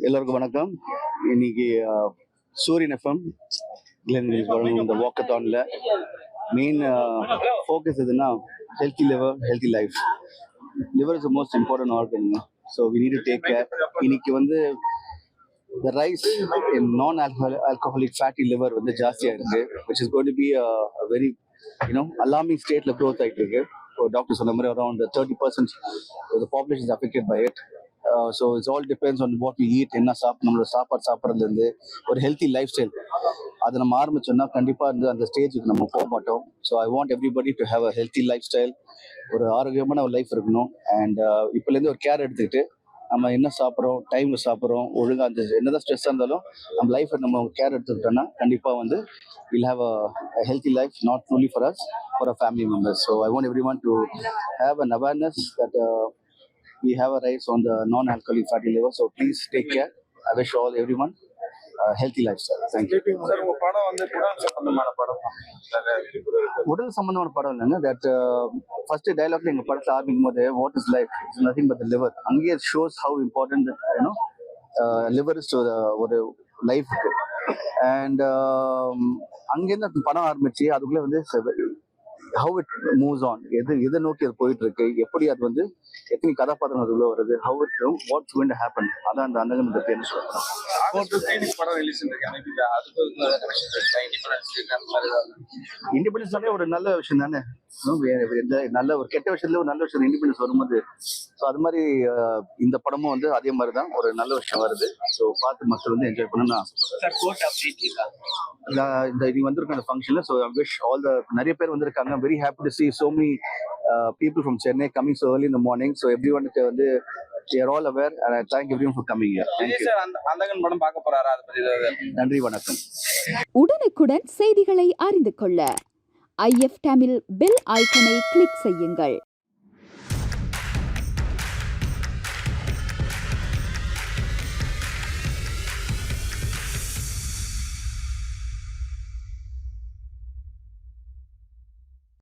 எல்லோருக்கும் வணக்கம். இன்னைக்கு சூரியன் எஃப்எம் இந்த வாக்கத்தானில் மெயின் ஃபோக்கஸ் எதுனா healthy liver healthy life liver is most important organ so we need to take care இன்னைக்கு வந்து த ரைஸ் இன் நான் ஆல்கஹாலிக் ஃபேட்டி லிவர் வந்து ஜாஸ்தியாக இருக்கு which is going to be very you know alarming ஸ்டேட்டில் growth ஆகிட்டு இருக்கு. டாக்டர் சொன்ன மாதிரி around thirty percent population affected by it so it's all depends on what we eat என்ன சாப் நம்மளோட சாப்பாடு சாப்பிட்றதுலேருந்து ஒரு ஹெல்த்தி லைஃப் ஸ்டைல் அதை நம்ம ஆரம்பிச்சோம்னா கண்டிப்பாக இருந்து அந்த ஸ்டேஜுக்கு நம்ம போக மாட்டோம். So I want everybody to have a healthy lifestyle ஒரு ஆரோக்கியமான ஒரு லைஃப் இருக்கணும். அண்ட் uh, இப்போலேருந்து ஒரு கேர் எடுத்துக்கிட்டு நம்ம என்ன சாப்பிட்றோம் டைமில் சாப்பிட்றோம் ஒழுங்காக அந்த என்னதான் ஸ்ட்ரெஸ்ஸாக இருந்தாலும் நம்ம லைஃப்பை நம்ம கேர் எடுத்துக்கிட்டோம்னா கண்டிப்பாக வந்து will have a healthy life not only for us for a family members so I want every one to have an awareness that we have a rise on the non-alcoholic fatty liver. So please take care. I wish all everyone a healthy lifestyle. Thank you. Sir உங்க படம் வந்து குடான் சம்பந்தமான படம் உடல் சம்பந்தமான படம் இல்லைங்க that first டைலாக்ல எங்க படத்தை ஆரம்பிக்கும் போது what is life it's nothing but liver அங்கேயே shows how important you know liver is ஒரு லைஃப்க்கு அண்ட் அங்கேருந்து அந்த படம் ஆரம்பிச்சு அதுக்குள்ள வந்து ஹவு இட் மூவ்ஸ் ஆன் எது எதை நோக்கி அது போயிட்டு இருக்கு எப்படி அது வந்து எத்தனை கதாபாத்திரம் அதுக்குள்ள வருது? How it what's going happen அதான் அந்த அந்தகம் பற்றி என்ன சொல்றேன் இண்டிபெண்டன்ஸ்னாலே ஒரு நல்ல விஷயம் தானே? நல்ல ஒரு கெட்ட விஷயத்துல ஒரு நல்ல விஷயம் இண்டிபெண்டன்ஸ் வரும்போது. ஸோ அது மாதிரி இந்த படமும் வந்து அதே மாதிரி தான் ஒரு நல்ல விஷயம் வருது. ஸோ பார்த்து மக்கள் வந்து என்ஜாய் நான் இந்த நீ வந்திருக்க அந்த ஃபங்க்ஷனில் so I wish all the நிறைய பேர் வந்திருக்காங்க. Very happy to see so many people from Chennai coming so early in the morning. So every ஒனுக்கு வந்து there all aware and thank every one for coming here Andhagan படம் பார்க்க போறாரா அதை பத்தி நன்றி வணக்கம். உடனுக்குடன் செய்திகளை அறிந்து கொள்ள ஐஎஃப் தமிழ் பெல் ஐக்கனை கிளிக் செய்யுங்கள்.